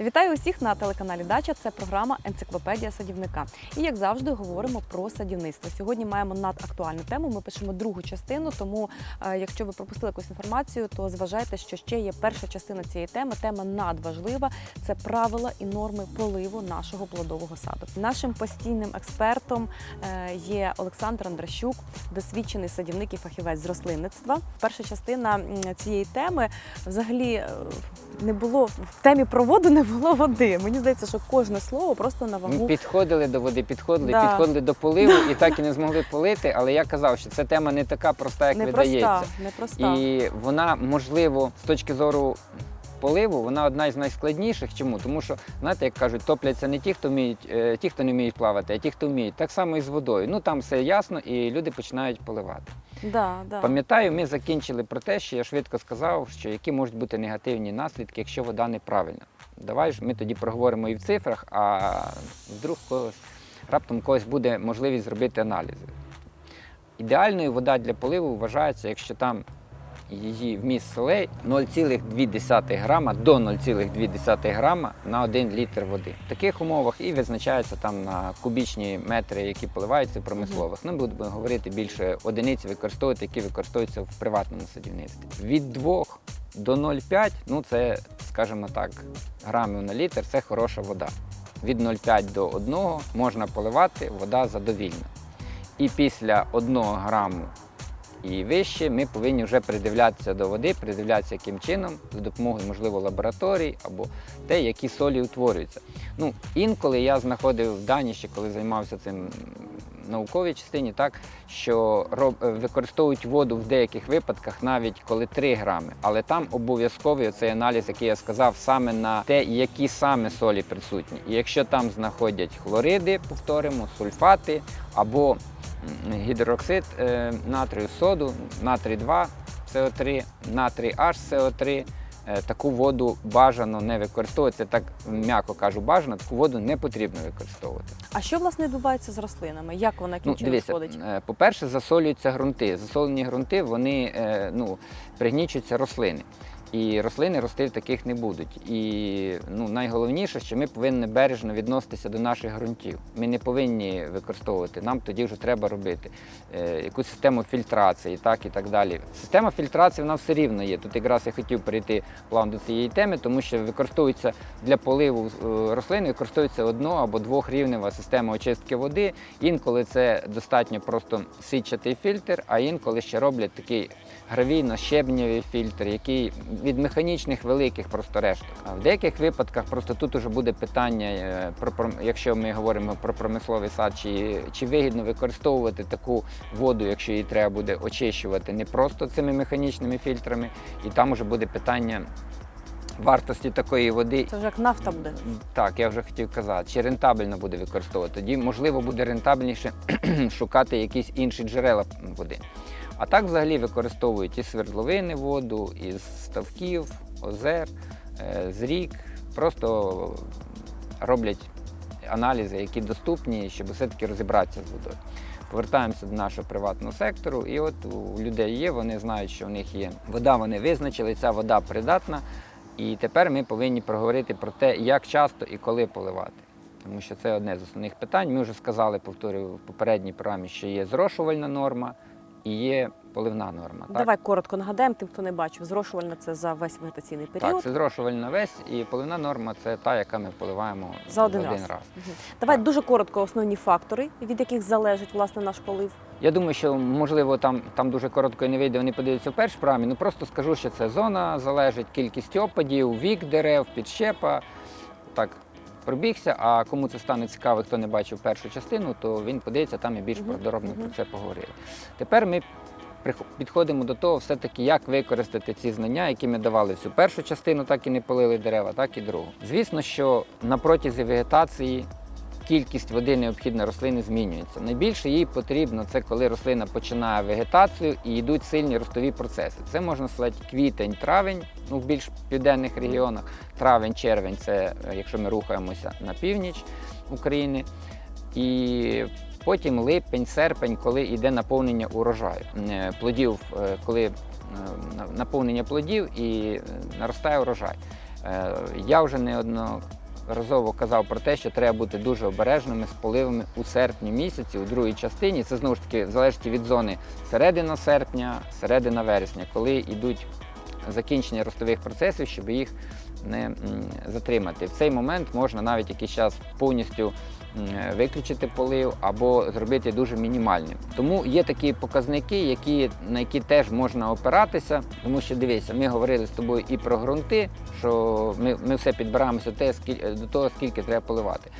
Вітаю усіх на телеканалі Дача. Це програма Енциклопедія садівника. І як завжди говоримо про садівництво. Сьогодні маємо надактуальну тему. Ми пишемо другу частину. Тому, е, якщо ви пропустили якусь інформацію, то зважайте, що ще є перша частина цієї теми. Тема надважлива. Це правила і норми поливу нашого плодового саду. Нашим постійним експертом е, є Олександр Андращук, досвідчений садівник і фахівець з рослинництва. Перша частина цієї теми взагалі е, не було в темі про воду, не було води. Мені здається, що кожне слово просто на Ми підходили до води, підходили, Да. підходили до поливу і так і не змогли полити. Але я казав, що ця тема не така проста, як не видається. непроста. І вона, можливо, з точки зору поливу, вона одна із найскладніших. Чому? Тому що, знаєте, як кажуть, топляться не ті, хто вміють, е, ті, хто не вміють плавати, а ті, хто вміють. Так само і з водою. Ну там все ясно, і люди починають поливати. Да, да. Пам'ятаю, ми закінчили про те, що я швидко сказав, що які можуть бути негативні наслідки, якщо вода неправильна. Давай ж ми тоді проговоримо і в цифрах, а вдруг когось, раптом когось буде можливість зробити аналізи. Ідеальною вода для поливу вважається, якщо там її вміст солей 0,2 грама до 0,2 грама на 1 літр води. В таких умовах і визначається там на кубічні метри, які поливаються в промислових. Ми будемо говорити більше одиниць використовувати, які використовуються в приватному садівництві. Від 2 до 0,5, ну це, скажімо так, грамів на літр це хороша вода. Від 0,5 до 1 можна поливати, вода задовільна. І після 1 граму і вище ми повинні вже придивлятися до води, придивлятися яким чином, за допомогою, можливо, лабораторій або те, які солі утворюються. Ну, інколи я знаходив дані, ще коли займався цим науковій частині, так що роб, е, використовують воду в деяких випадках навіть коли 3 грами, але там обов'язковий цей аналіз, який я сказав, саме на те, які саме солі присутні. І якщо там знаходять хлориди, повторимо, сульфати або гідроксид е, натрію, соду, натрій 2 СО3, натрій H СО3. Е, Таку воду бажано не використовувати. Так м'яко кажу, бажано, таку воду не потрібно використовувати. А що власне відбувається з рослинами? Як вона Ну, дивіться, сходить? е, по-перше, засолюються ґрунти. Засолені ґрунти вони е, ну, пригнічуються рослини. І рослини рости таких не будуть. І ну, найголовніше, що ми повинні бережно відноситися до наших ґрунтів. Ми не повинні використовувати, нам тоді вже треба робити е, якусь систему фільтрації, так і так далі. Система фільтрації вона все рівно є. Тут якраз я хотів перейти плавно до цієї теми, тому що використовується для поливу е, рослин, використовується одно або двохрівнева система очистки води. Інколи це достатньо просто січатий фільтр, а інколи ще роблять такий гравійно-щебневий фільтр, який від механічних великих просто решток. А в деяких випадках просто тут уже буде питання, е, про, про якщо ми говоримо про промисловий сад, чи, чи вигідно використовувати таку воду, якщо її треба буде очищувати не просто цими механічними фільтрами, і там уже буде питання. Вартості такої води Це вже як нафта буде. так, я вже хотів казати, чи рентабельно буде використовувати. Тоді, можливо, буде рентабельніше шукати якісь інші джерела води. А так взагалі використовують із свердловини воду, із ставків, озер, е, з рік. Просто роблять аналізи, які доступні, щоб все-таки розібратися з водою. Повертаємося до нашого приватного сектору, і от у людей є, вони знають, що в них є вода, вони визначили, ця вода придатна. І тепер ми повинні проговорити про те, як часто і коли поливати. Тому що це одне з основних питань. Ми вже сказали, повторюю, в попередній програмі, що є зрошувальна норма і є поливна норма. Так? Давай коротко нагадаємо тим, хто не бачив. Зрошувальна це за весь вегетаційний період. Так, це зрошувальна весь, і поливна норма це та, яка ми поливаємо За один раз. Мгм. Давай Так. дуже коротко основні фактори, від яких залежить власне наш полив. Я думаю, що можливо там, там дуже коротко і не вийде, вони подивляться в першій програмі. Ну просто скажу, що це зона залежить, кількість опадів, вік дерев, підщепа. Так, пробігся. А кому це стане цікаво, хто не бачив першу частину, то він подивиться, там і більш подробно про це поговорили. Тепер ми підходимо до того, все-таки, як використати ці знання, які ми давали всю першу частину, так і не полили дерева, так і другу. Звісно, що на протязі вегетації кількість води необхідна рослини змінюється. Найбільше їй потрібно це коли рослина починає вегетацію і йдуть сильні ростові процеси. Це можна сказати квітень, травень, ну в більш південних регіонах. Травень, червень це е, якщо ми рухаємося на північ України. І потім липень, серпень, коли йде наповнення урожаю Е, плодів, е, коли наповнення плодів і наростає урожай. Я вже неодноразово казав про те, що треба бути дуже обережними з поливами у серпні місяці, у другій частині. Це знову ж таки залежить від зони середина серпня, середина вересня, коли йдуть закінчення ростових процесів, щоб їх не затримати. В цей момент можна навіть якийсь час повністю виключити полив або зробити дуже мінімальним. Тому є такі показники, які, на які теж можна опиратися. Тому що дивися, ми говорили з тобою і про ґрунти, що ми, ми все підбираємося те, скіль- до того, скільки треба поливати.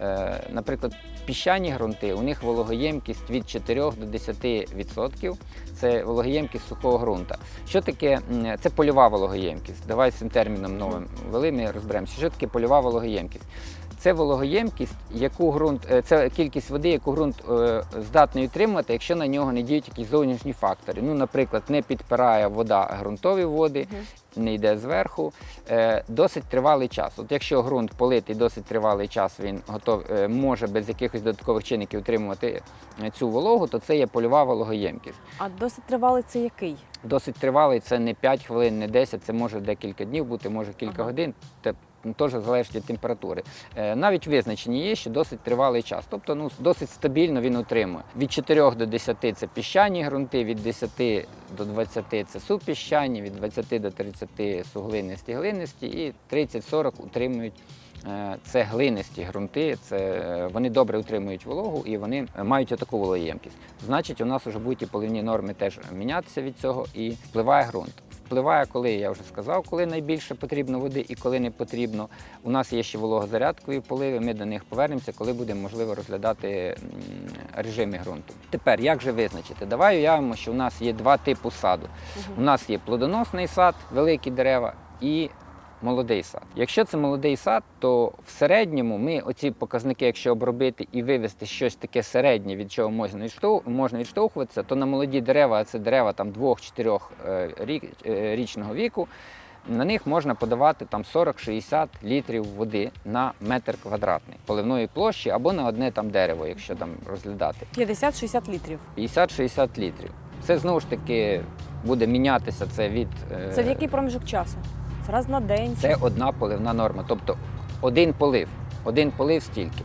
Е, наприклад, піщані ґрунти, у них вологоємкість від 4 до 10%. Це вологоємкість сухого ґрунта. Що таке? Це польова вологоємкість. Давай з цим терміном новим ввели, ми розберемося. Що таке польова вологоємкість? Це вологоємкість, яку ґрунт, е, це кількість води, яку ґрунт е, здатний утримувати, якщо на нього не діють якісь зовнішні фактори. Ну, наприклад, не підпирає вода ґрунтові води, не йде зверху. Е, досить тривалий час. От якщо ґрунт политий досить тривалий час, він готов, може без якихось додаткових чинників утримувати цю вологу, то це є польова вологоємкість. А досить тривалий це який? Досить тривалий це не 5 хвилин, не 10, це може декілька днів бути, може кілька Ага. годин. Те теж залежить від температури. Е, Навіть визначені є, що досить тривалий час. Тобто ну, досить стабільно він утримує. Від 4 до 10 це піщані ґрунти, від 10 до 20 це супіщані, від 20 до 30 суглинисті глинисті і 30-40 утримують. е, Це глинисті ґрунти, це е, вони добре утримують вологу і вони мають отаку вологоємкість. Значить, у нас вже будуть і поливні норми теж мінятися від цього і впливає ґрунт. Впливає, коли я вже сказав, коли найбільше потрібно води і коли не потрібно. У нас є ще вологозарядкові поливи. Ми до них повернемося, коли буде можливо розглядати режими ґрунту. Тепер як же визначити? Давай уявимо, що у нас є два типи саду. У нас є плодоносний сад, великі дерева і молодий сад. Якщо це молодий сад, то в середньому ми оці показники, якщо обробити і вивести щось таке середнє, від чого можна можна відштовхуватися, то на молоді дерева, а це дерева там 2-4 е, е, річного віку. На них можна подавати там 40-60 літрів води на метр квадратний поливної площі або на одне там дерево, якщо там розглядати. 50-60 літрів. 50-60 літрів. Це знову ж таки буде мінятися це від е, Це в який проміжок часу? Раз на день. це одна поливна норма. Тобто один полив, один полив стільки.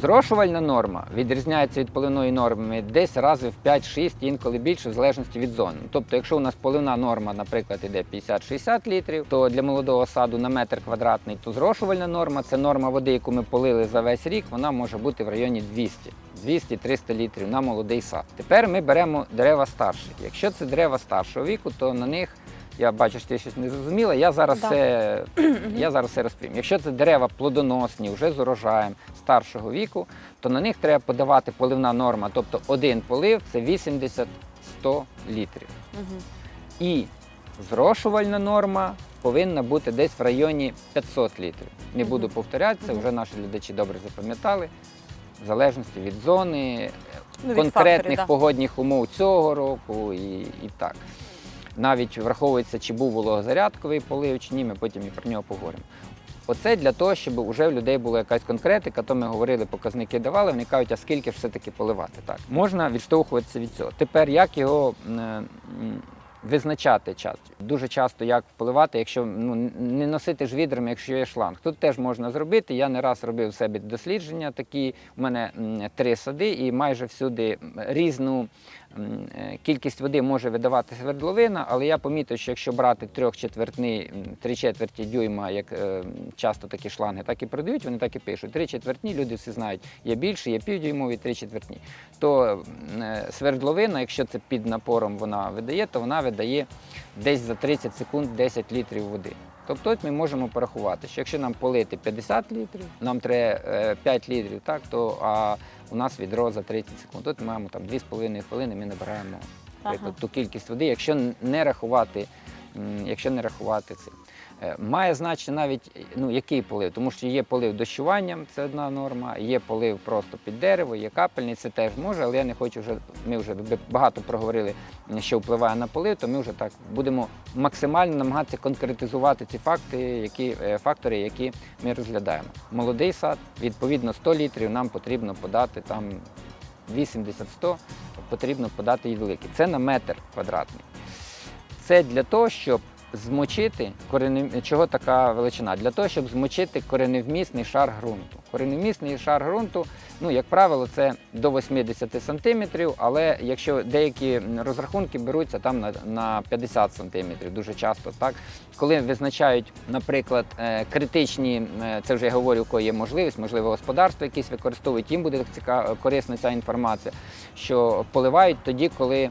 Зрошувальна норма відрізняється від поливної норми десь рази в 5-6, інколи більше, в залежності від зони. Тобто, якщо у нас поливна норма, наприклад, іде 50-60 літрів, то для молодого саду на метр квадратний, то зрошувальна норма це норма води, яку ми полили за весь рік, вона може бути в районі 200. 200-300 літрів на молодий сад. Тепер ми беремо дерева старші. Якщо це дерева старшого віку, то на них я бачу, що ти щось не зрозуміла. Я зараз Да. все, я зараз все розповім. Якщо це дерева плодоносні, вже з урожаєм старшого віку, то на них треба подавати поливна норма, тобто один полив це 80-100 літрів. Мгм. І зрошувальна норма повинна бути десь в районі 500 літрів. Не Мгм. буду повторятися, Мгм. вже наші глядачі добре запам'ятали. В залежності від зони, Ну, від конкретних факторів, да. погодних умов цього року і, і так. Навіть враховується, чи був вологозарядковий полив, чи ні, ми потім і про нього поговоримо. Оце для того, щоб вже в людей була якась конкретика, то ми говорили, показники давали, вони кажуть, а скільки ж все-таки поливати. Так, можна відштовхуватися від цього. Тепер як його визначати час? Дуже часто як поливати, якщо ну, не носити ж відрами, якщо є шланг. Тут теж можна зробити. Я не раз робив в себе дослідження такі. У мене три сади, і майже всюди різну кількість води може видавати свердловина, але я помітив, що якщо брати трьохчетвертний, три четверті дюйма, як е, часто такі шланги так і продають, вони так і пишуть. Три четвертні, люди всі знають, є більше, є півдюймові, три четвертні. То е, свердловина, якщо це під напором вона видає, то вона видає десь за 30 секунд 10 літрів води. Тобто ми можемо порахувати, що якщо нам полити 50 літрів, нам треба е, 5 літрів, так, то а у нас відро за 30 секунд. Тут ми маємо там 2,5 хвилини, ми набираємо наприклад, ту кількість води, якщо не рахувати, якщо не рахувати це. Е, Має значення навіть ну, який полив, тому що є полив дощуванням, це одна норма, є полив просто під дерево, є капельний, це теж може, але я не хочу вже. Ми вже багато проговорили, що впливає на полив, то ми вже так будемо максимально намагатися конкретизувати ці факти, які, е, фактори, які ми розглядаємо. Молодий сад, відповідно, 100 літрів нам потрібно подати там 80-100 потрібно подати і великий. Це на метр квадратний. Це для того, щоб змочити коренев... чого така величина? Для того, щоб змочити кореневмісний шар ґрунту. Кореневмісний шар ґрунту, ну, як правило, це до 80 сантиметрів, але якщо деякі розрахунки беруться там на, на 50 сантиметрів, дуже часто так. Коли визначають, наприклад, е, критичні, е, це вже я говорю, у кого є можливість, можливо, господарство якісь використовують, їм буде цікаво, корисна ця інформація, що поливають тоді, коли е,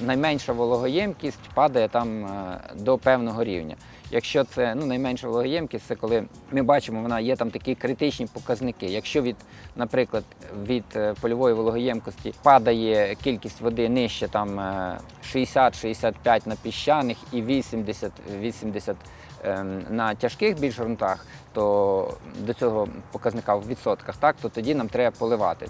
найменша вологоємкість падає там до певного рівня. Якщо це ну, найменша вологоємкість, це коли ми бачимо, вона є там такі критичні показники. Якщо від, наприклад, від е, польової вологоємкості падає кількість води нижче там е, 60-65 на піщаних і 80-80 ем, на тяжких більш ґрунтах, то до цього показника в відсотках, так, то тоді нам треба поливати.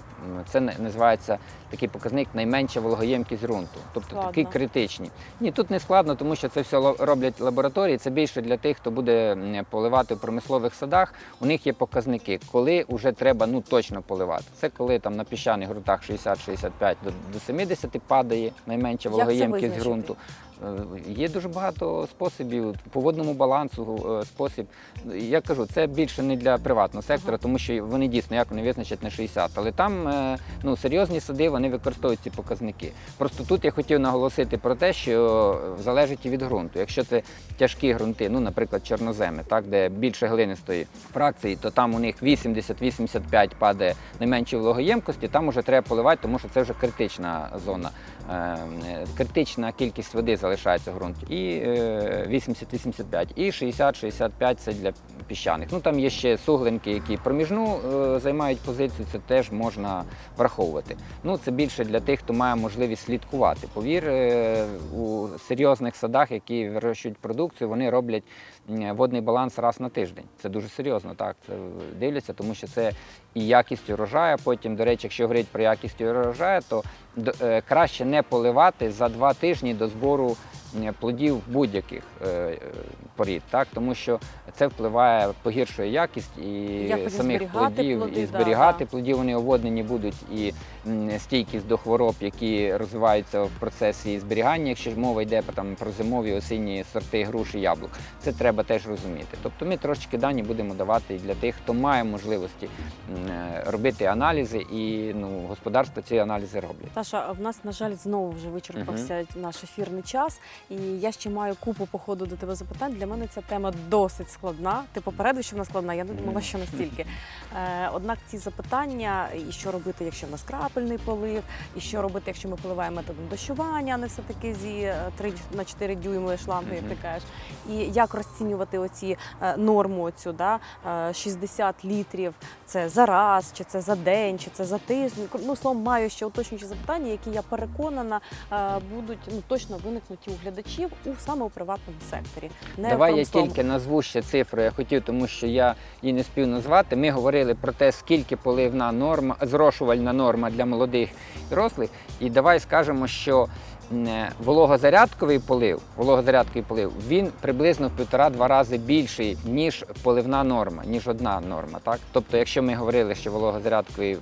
Це називається такий показник найменша вологоємкість ґрунту, тобто Складно. такий критичний. Ні, тут не складно, тому що це все роблять лабораторії. Це більше для тих, хто буде поливати в промислових садах. У них є показники, коли вже треба ну точно поливати. Це коли там на піщаних ґрунтах 60-65 до, до 70 падає найменша вологоємкість ґрунту. Е, Є дуже багато способів по водному балансу. е, Спосіб я кажу, це більше не для приватного сектора, тому що вони дійсно як вони визначать на 60. Але там е, ну серйозні сади вони використовують ці показники. Просто тут я хотів наголосити про те, що залежить від ґрунту. Якщо це тяжкі ґрунти, ну наприклад, чорноземи, так де більше глинистої фракції, то там у них 80-85 падає найменші вологоємкості, там уже треба поливати, тому що це вже критична зона. Е, критична кількість води залишається в ґрунті. І е, 80-85, і 60-65 це для піщаних. Ну там є ще суглинки, які проміжну е, займають позицію, це теж можна враховувати. Ну це більше для тих, хто має можливість слідкувати. Повір, е, у серйозних садах, які вирощують продукцію, вони роблять водний баланс раз на тиждень. Це дуже серйозно, так це дивляться, тому що це і якість урожаю. Потім, до речі, якщо говорити про якість урожаю, то е, краще не поливати за два тижні до збору плодів будь-яких е, е, порід, так тому що це впливає, погіршує якість і Як самих плодів, плоди, і зберігати да. плодів. Вони оводнені будуть і стійкість до хвороб, які розвиваються в процесі зберігання, якщо мова йде там про зимові осінні сорти груш і яблук. Це треба теж розуміти. Тобто ми трошечки дані будемо давати і для тих, хто має можливості е, робити аналізи, і ну господарство ці аналізи роблять. Саша, в нас, на жаль, знову вже вичерпався наш ефірний час, і я ще маю купу по ходу до тебе запитань. Для мене ця тема досить складна. Ти попередив, що вона складна, я не думала, що настільки. Е, однак ці запитання, і що робити, якщо в нас крапельний полив, і що робити, якщо ми поливаємо методом дощування, а не все-таки зі 3 на 4 дюйми шлангу, як ти кажеш. І як розцінювати оці е, норму цю, да? е, 60 літрів, це за раз, чи це за день, чи це за тиждень. Ну, словом, маю ще уточнюючі запитання, які я переконана е, будуть ну, точно виникнути у глядачів у саме у приватному секторі. Не Давай я тільки назву ще цифру. Я хотів, тому що я її не спів назвати. Ми говорили про те, скільки поливна норма, зрошувальна норма для молодих і рослих. І давай скажемо, що вологозарядковий полив, вологозарядковий полив, він приблизно в півтора-два рази більший, ніж поливна норма, ніж одна норма. Так? Тобто, якщо ми говорили, що вологозарядковий е,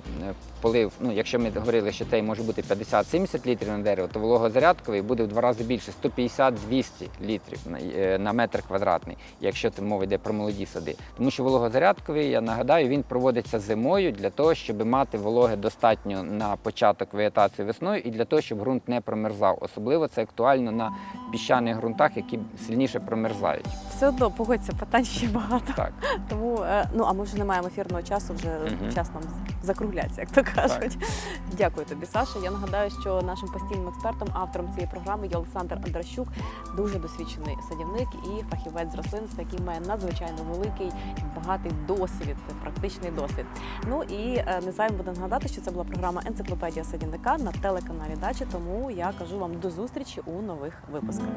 полив, ну якщо ми говорили, що цей може бути 50-70 літрів на дерево, то вологозарядковий буде в два рази більше 150-200 літрів е, на метр квадратний, якщо це мова йде про молоді сади. Тому що вологозарядковий, я нагадаю, він проводиться зимою для того, щоб мати вологи достатньо на початок вегетації весною і для того, щоб ґрунт не промерзав. Особливо це актуально на піщаних ґрунтах, які сильніше промерзають. Все одно погодься, питань ще багато. Так. Тому е, ну а ми вже не маємо ефірного часу, вже Мгм. час нам закруглятися, як то кажуть. Дякую тобі, Саша. Я нагадаю, що нашим постійним експертом, автором цієї програми є Олександр Андращук, дуже досвідчений садівник і фахівець з рослинства, який має надзвичайно великий багатий досвід, практичний досвід. Ну і е, не зайвим буде нагадати, що це була програма Енциклопедія садівника на телеканалі Дача. Тому я кажу вам до зустрічі у нових випусках.